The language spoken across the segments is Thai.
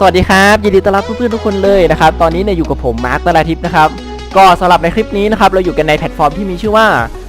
สวัสดีครับยินดีต้อนรับเพื่อนๆทุกคนเลยนะครับตอนนี้เนี่ยอยู่กับผมมาร์คตลาทิพย์นะครับก็สำหรับในคลิปนี้นะครับเราอยู่กันในแพลตฟอร์มที่มีชื่อว่า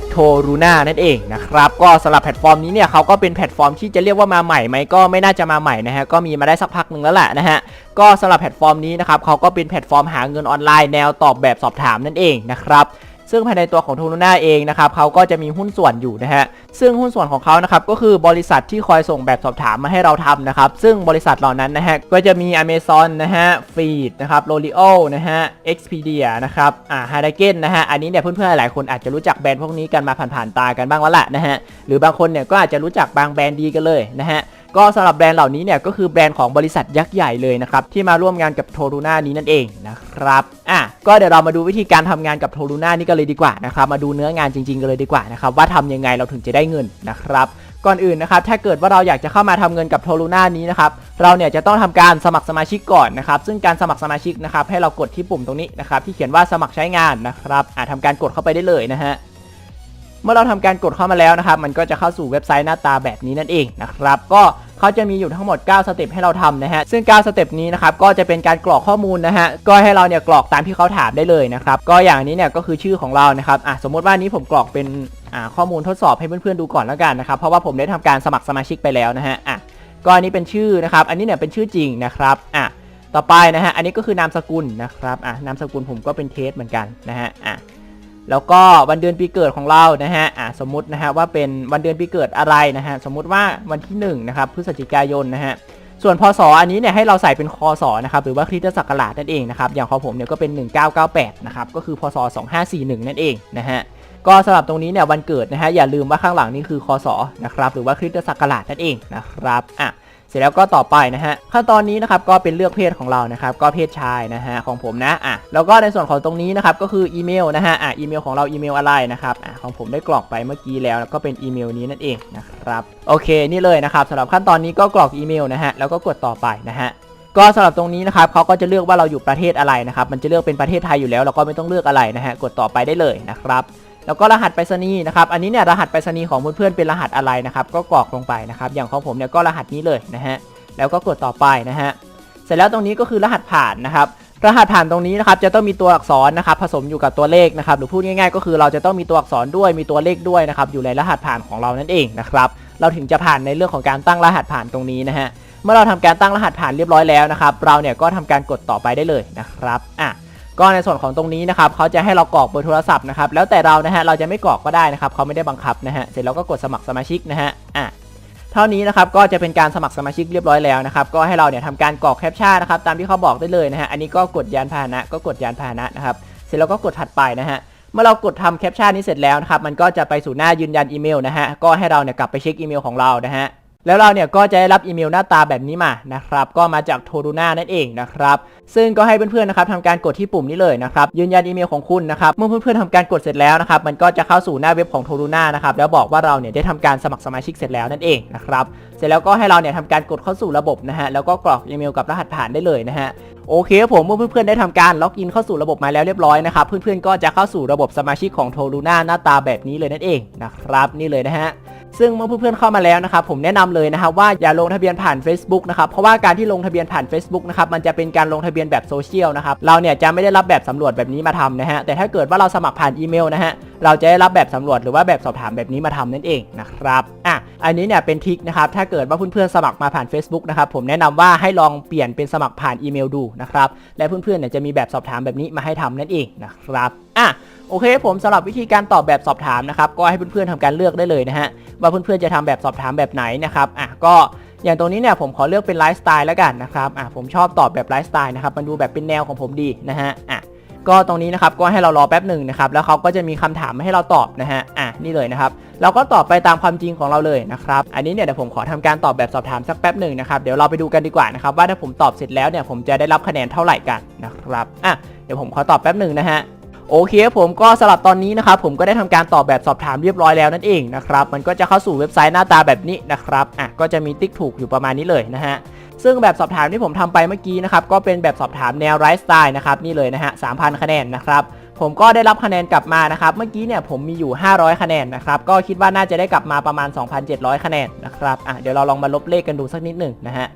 โทรูน่านั่นเองนะครับก็สำหรับแพลตฟอร์มนี้เนี่ยเขาก็เป็นแพลตฟอร์มที่จะเรียกว่ามาใหม่ไหมก็ไม่น่าจะมาใหม่นะฮะก็มีมาได้สักพักหนึ่งแล้วแหละนะฮะก็สำหรับแพลตฟอร์มนี้นะครับเขาก็เป็นแพลตฟอร์มหาเงินออนไลน์แนวตอบแบบสอบถามนั่นเองนะครับ ซึ่งภายในตัวของโทนูน่าเองนะครับเขาก็จะมีหุ้นส่วนอยู่นะฮะซึ่งหุ้นส่วนของเขานะครับก็คือบริษัทที่คอยส่งแบบสอบถามมาให้เราทำนะครับซึ่งบริษัทเหล่านั้นนะฮะก็จะมี Amazon นะฮะ Feed นะครับ l o r i o นะฮะ Expedia นะครับอ่า h a r d a g e n นะฮะอันนี้เนี่ยเพื่อนๆหลายคนอาจจะรู้จักแบรนด์พวกนี้กันมาผ่านๆตากันบ้างแล้วแหละนะฮะหรือบางคนเนี่ยก็อาจจะรู้จักบางแบรนด์ดีกันเลยนะฮะ ก็สำหรับแบรนด์เหล่านี้เนี่ยก็คือแบรนด์ของบริษัทยักษ์ใหญ่เลยนะครับที่มาร่วมงานกับโทรูน่านี้นั่นเองนะครับอะก็เดี๋ยวเรามาดูวิธีการทำงานกับโทรูน่านี่กันเลยดีกว่านะครับมาดูเนื้องานจริงๆกันเลยดีกว่านะครับว่าทำยังไงเราถึงจะได้เงินนะครับก่อนอื่นนะครับถ้าเกิดว่าเราอยากจะเข้ามาทำเงินกับโทรูน่านี้นะครับเราเนี่ยจะต้องทำการสมัครสมาชิกก่อนนะครับซึ่งการสมัครสมาชิกนะครับให้เรากดที่ปุ่มตรงนี้นะครับที่เขียนว่าสมัครใช้งานนะครับอะทำการกดเข้าไปได้เลยนะฮะเมื่อเราทำการกดเข้ามาแล้วนะครับ มันก็จะเข้าสู่เว็บไซต์หน้าตาแบบนี้นั่นเองนะครับ ก็ เขาจะมีอยู่ทั้งหมด 9 สเต็ปให้เราทำนะฮะ ซึ่ง 9 สเต็ปนี้นะครับ ก็จะเป็นการกรอกข้อมูลนะฮะ ก็ให้เราเนี่ยกรอกตามที่เขาถามได้เลยนะครับ ก็อย่างนี้เนี่ยก็คือชื่อของเรานะครับ อะสมมติว่านี้ผมกรอกเป็นอ่าข้อมูลทดสอบให้เพื่อนๆดูก่อนแล้วกันนะครับ เพราะว่าผมได้ทำการสมัครสมาชิกไปแล้วนะฮะ อะ ก็อันนี้เป็นชื่อนะครับ อันนี้เนี่ยเป็นชื่อจริงนะครับ อะ ต่อไปนะฮะ อันนี้ก็คือนามสกุลนะครับ อะ นามสกุลผมก็เป็นเทสเหมือนกันนะฮะ อะ แล้วก็วันเดือนปีเกิดของเรานะฮะอ่าสมมุตินะฮะว่าเป็นวันเดือนปีเกิดอะไรนะฮะสมมุติว่าวันที่1นะครับพฤศจิกายนนะฮะส่วนพศอันนี้เนี่ยให้เราใส่เป็นคศนะครับหรือว่าคริสตศักราชนั่นเองนะครับอย่างของผมเนี่ยก็เป็น 1998นะครับก็คือพศ 2541 นั่นเองนะฮะก็สำหรับตรงนี้เนี่ยวันเกิดนะฮะอย่าลืมว่าข้างหลังนี่คือคศนะครับหรือว่าคริสตศักราชนั่นเองนะครับอะ เสร็จแล้วก็ต่อไปนะฮะขั้นตอนนี้นะครับก็เป็นเลือกเพศของเรานะครับก็เพศชายนะฮะของผมนะอะแล้วก็ในส่วนของตรงนี้นะครับก็คืออีเมลนะฮะอะอีเมลของเราอีเมลอะไรนะครับอะของผมได้กรอกไปเมื่อกี้แล้วแล้วก็เป็นอีเมลนี้นั่นเองนะครับโอเคนี่เลยนะครับสำหรับขั้นตอนนี้ก็กรอกอีเมลนะฮะแล้วก็กดต่อไปนะฮะก็สำหรับตรงนี้นะครับเขาก็จะเลือกว่าเราอยู่ประเทศอะไรนะครับมันจะเลือกเป็นประเทศไทยอยู่แล้วเราก็ไม่ต้องเลือกอะไรนะฮะกดต่อไปได้เลยนะครับ แล้วก็รหัสไปรษณีย์นะครับ อันนี้เนี่ยรหัสไปรษณีย์ของเพื่อนๆเป็นรหัสอะไรนะครับ ก็กรอกลงไปนะครับ อย่างของผมเนี่ยก็รหัสนี้เลยนะฮะ แล้วก็กดต่อไปนะฮะ เสร็จแล้วตรงนี้ก็คือรหัสผ่านนะครับ รหัสผ่านตรงนี้นะครับ จะต้องมีตัวอักษรนะครับ ผสมอยู่กับตัวเลขนะครับ หรือพูดง่ายๆ ก็คือเราจะต้องมีตัวอักษรด้วย มีตัวเลขด้วยนะครับ อยู่ในรหัสผ่านของเรานั่นเองนะครับ เราถึงจะผ่านในเรื่องของการตั้งรหัสผ่านตรงนี้นะฮะ เมื่อเราทำการตั้งรหัสผ่านเรียบร้อยแล้วนะครับ เราเนี่ยก็ทำการกดต่อไปได้เลยนะครับ อะ ก็ในส่วนของตรงนี้นะครับเขาจะให้เรากรอกเบอร์โทรศัพท์นะครับแล้วแต่เรานะฮะเราจะไม่กรอกก็ได้นะครับเขาไม่ได้บังคับนะฮะเสร็จแล้วก็กดสมัครสมาชิกนะฮะอะเท่านี้นะครับก็จะเป็นการสมัครสมาชิกเรียบร้อยแล้วนะครับก็ให้เราเนี่ยทำการกรอกแคปชั่นนะครับตามที่เขาบอกได้เลยนะฮะอันนี้ก็กดยานพาหนะก็กดยานพาหนะนะครับเสร็จแล้วก็กดถัดไปนะฮะเมื่อเรากดทำแคปชั่นนี้เสร็จแล้วนะครับมันก็จะไปสู่หน้ายืนยันอีเมลนะฮะก็ให้เราเนี่ยกลับไปเช็คอีเมลของเรานะฮะ แล้วเราเนี่ยก็จะได้รับอีเมลหน้าตาแบบนี้มานะครับ ก็มาจากโทรูน่านั่นเองนะครับ ซึ่งก็ให้เพื่อนๆนะครับทำการกดที่ปุ่มนี้เลยนะครับ ยืนยันอีเมลของคุณนะครับ เมื่อเพื่อนๆทำการกดเสร็จแล้วนะครับ มันก็จะเข้าสู่หน้าเว็บของโทรูน่านะครับ แล้วบอกว่าเราเนี่ยได้ทำการสมัครสมาชิกเสร็จแล้วนั่นเองนะครับ เสร็จแล้วก็ให้เราเนี่ยทำการกดเข้าสู่ระบบนะฮะ แล้วก็กรอกอีเมลกับรหัสผ่านได้เลยนะฮะโอเคผมเมื่อเพื่อนๆได้ทำการล็อกอินเข้าสู่ระบบมาแล้วเรียบร้อยนะครับ เพื่อนๆก็จะเข้าสู่ระบบสมาชิกของโทรูน่าหน้าตาแบบนี้เลยนั่นเองนะครับ นี่เลยนะฮะ ซึ่งเมื่อเพื่อนๆเข้ามาแล้วนะครับผมแนะนำเลยนะครับว่าอย่าลงทะเบียนผ่าน Facebook นะครับเพราะว่าการที่ลงทะเบียนผ่าน Facebook นะครับมันจะเป็นการลงทะเบียนแบบโซเชียลนะครับเราเนี่ยจะไม่ได้รับแบบสำรวจแบบนี้มาทำนะฮะแต่ถ้าเกิดว่าเราสมัครผ่านอีเมลนะฮะเราจะได้รับแบบสำรวจหรือว่าแบบสอบถามแบบนี้มาทำนั่นเองนะครับอะอันนี้เนี่ยเป็นทิคนะครับถ้าเกิดว่าเพื่อนๆสมัครมาผ่าน Facebook นะครับผมแนะนำว่าให้ลองเปลี่ยนเป็นสมัครผ่านอีเมลดูนะครับและเพื่อนๆเนี่ยจะมีแบบสอบถามแบบนี้มาให้ทำนั่นเองนะครับ อะโอเคผมสำหรับวิธีการตอบแบบสอบถามนะครับก็ให้เพื่อนๆทำการเลือกได้เลยนะฮะว่าเพื่อนๆจะทำแบบสอบถามแบบไหนนะครับอะก็อย่างตรงนี้เนี่ยผมขอเลือกเป็นไลฟ์สไตล์แล้วกันนะครับอะผมชอบตอบแบบไลฟ์สไตล์นะครับมันดูแบบเป็นแนวของผมดีนะฮะอะก็ตรงนี้นะครับก็ให้เรารอแป๊บหนึ่งนะครับแล้วเขาก็จะมีคำถามมาให้เราตอบนะฮะอะนี่เลยนะครับเราก็ตอบไปตามความจริงของเราเลยนะครับอันนี้เนี่ยเดี๋ยวผมขอทำการตอบแบบสอบถามสักแป๊บหนึ่งนะครับเดี๋ยวเราไปดูกันดีกว่านะครับว่าถ้าผมตอบเสร็จแล้วเนี่ยผมจะได้รับคะแนนเท่าไหร่กันนะครับอะเดี๋ยวผมขอตอบแป๊บหนึ่งนะฮะ โอเคครับผมก็สำหรับตอนนี้นะครับผมก็ได้ทำการตอบแบบสอบถามเรียบร้อยแล้วนั่นเองนะครับมันก็จะเข้าสู่เว็บไซต์หน้าตาแบบนี้นะครับอะก็จะมีติ๊กถูกอยู่ประมาณนี้เลยนะฮะซึ่งแบบสอบถามที่ผมทำไปเมื่อกี้นะครับก็เป็นแบบสอบถามแนวไลฟ์สไตล์นะครับนี่เลยนะฮะ3,000คะแนนนะครับผมก็ได้รับคะแนนกลับมานะครับเมื่อกี้เนี่ยผมมีอยู่ 500 คะแนนนะครับก็คิดว่าน่าจะได้กลับมาประมาณ 2,700 คะแนนนะครับอะเดี๋ยวเราลองมาลบเลขกันดูสักนิดหนึ่งนะฮะ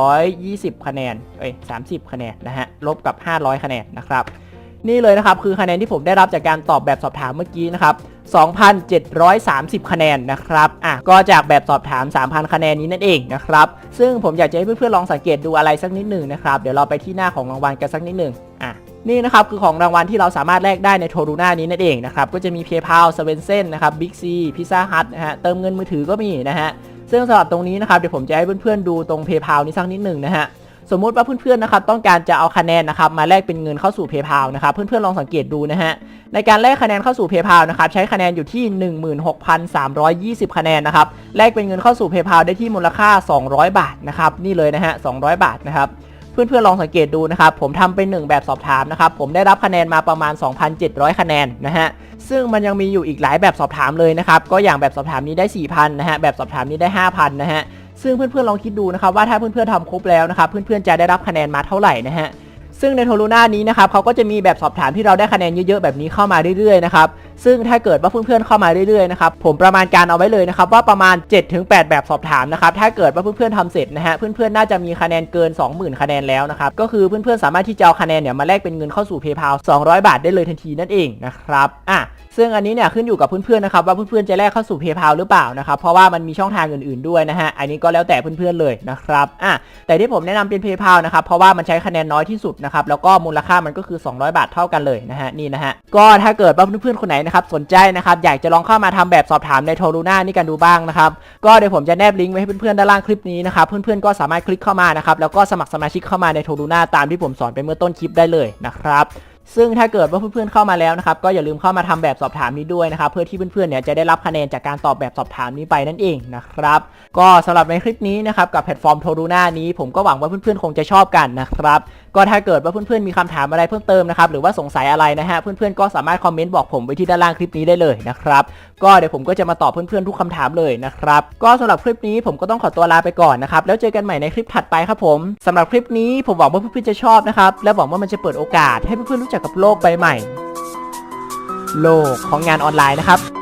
3,220 คะแนนเอ้ย30 คะแนนนะฮะลบกับ 500 คะแนนนะครับ นี่เลยนะครับคือคะแนนที่ผมได้รับจากการตอบแบบสอบถามเมื่อกี้นะครับ2,730 คะแนนนะครับ อะ ก็จากแบบสอบถาม 3,000 คะแนนนี้นั่นเองนะครับ ซึ่งผมอยากจะให้เพื่อนๆลองสังเกตดูอะไรสักนิดหนึ่งนะครับ เดี๋ยวเราไปที่หน้าของรางวัลกันสักนิดหนึ่งอะ นี่นะครับคือของรางวัลที่เราสามารถแลกได้ในโทรูน่านี้นั่นเองนะครับ ก็จะมี PayPal, s v e n s e n นะครับ Big C Pizza Hut นะฮะ เติมเงินมือถือก็มีนะฮะ ซึ่งสำหรับตรงนี้นะครับเดี๋ยวผมจะให้เพื่อนๆดูตรง PayPal นี้สักนิดหนึ่งนะฮะ สมมุติว่าเพื่อนๆนะครับต้องการจะเอาคะแนนนะครับมาแลกเป็นเงินเข้าสู่ PayPal นะครับเพื่อนๆลองสังเกตดูนะฮะในการแลกคะแนนเข้าสู่ PayPal นะครับใช้คะแนนอยู่ที่ 16,320 คะแนนนะครับแลกเป็นเงินเข้าสู่ PayPal ได้ที่มูลค่า 200 บาทนะครับนี่เลยนะฮะ200 บาทนะครับเพื่อนๆลองสังเกตดูนะครับ ผมทำเป็นหนึ่งแบบสอบถามนะครับ ผมได้รับคะแนนมาประมาณ 2,700 คะแนนนะฮะ ซึ่งมันยังมีอยู่อีกหลายแบบสอบถามเลยนะครับ ก็อย่างแบบสอบถามนี้ได้ 4,000 นะฮะ แบบสอบถามนี้ได้ 5,000 นะฮะ ซึ่งเพื่อนๆลองคิดดูนะครับว่าถ้าเพื่อนๆทำครบแล้วนะครับเพื่อนๆจะได้รับคะแนนมาเท่าไหร่นะฮะซึ่งในโทลูน่านี้นะครับเขาก็จะมีแบบสอบถามที่เราได้คะแนนเยอะๆแบบนี้เข้ามาเรื่อยๆนะครับ ซึ่งถ้าเกิดว่าเพื่อนๆเข้ามาเรื่อยๆนะครับผมประมาณการเอาไว้เลยนะครับว่าประมาณ 7-8 แบบสอบถามนะครับถ้าเกิดว่าเพื่อนๆทำเสร็จนะฮะเพื่อนๆน่าจะมีคะแนนเกิน 20,000 คะแนนแล้วนะครับก็คือเพื่อนๆสามารถที่จะเอาคะแนนเนี่ยมาแลกเป็นเงินเข้าสู่ PayPal 200 บาทได้เลยทันทีนั่นเองนะครับอะซึ่งอันนี้เนี่ยขึ้นอยู่กับเพื่อนๆนะครับว่าเพื่อนๆจะแลกเข้าสู่ PayPal หรือเปล่านะครับเพราะว่ามันมีช่องทางอื่นๆด้วยนะฮะอันนี้ก็แล้วแต่เพื่อนๆเลยนะครับอะแต่ที่ผมแนะนำเป็น PayPal นะครับเพราะว่ามันใช้คะแนนน้อยที่สุดนะครับแล้วก็มูลค่ามันก็คือ 200 บาทเท่ากันเลยนะฮะนี่นะฮะก็ถ้าเกิดว่าเพื่อนๆคนไหนนะครับสนใจนะครับอยากจะลองเข้ามาทำแบบสอบถามในโทรูน่านี่กันดูบ้างนะครับก็เดี๋ยวผมจะแนบลิงก์ไว้ให้เพื่อนๆด้านล่างคลิปนี้นะครับเพื่อนๆก็สามารถคลิกเข้ามานะครับแล้วก็สมัครสมาชิกเข้ามาในโทรูน่าตามที่ผมสอนไปเมื่อต้นคลิปได้เลยนะครับซึ่งถ้าเกิดว่าเพื่อนๆเข้ามาแล้วนะครับก็อย่าลืมเข้ามาทำแบบสอบถามนี้ด้วยนะครับเพื่อที่เพื่อนๆเนี่ยจะได้รับคะแนนจากการตอบแบบสอบถามนี้ไปนั่นเองนะครับก็สำหรับในคลิปนี้นะครับกับแพลตฟอร์มโทรูน่านี้ผมก็หวังว่าเพื่อนๆคงจะชอบกันนะครับก็ถ้าเกิดว่าเพื่อนๆมีคำถามอะไรเพิ่มเติมนะครับหรือว่าสงสัยอะไรนะฮะเพื่อนๆก็สามารถคอมเมนต์บอกผมไว้ที่ด้านล่างคลิปนี้ได้เลยนะครับก็เดี๋ยวผมก็จะมาตอบเพื่อนๆทุกคำถามเลยนะครับก็สำหรับคลิปนี้ผมก็ต้องขอตัวลาไปก่อนนะครับแล้วเจอกันใหม่ในคลิปถัดไปครับผมสำหรับคลิปนี้ผมหวังว่าเพื่อนๆจะชอบนะครับและหวังว่ามันจะเปิดโอกาสให้เพื่อนๆรู้จักกับโลกใบใหม่ โลกของงานออนไลน์นะครับ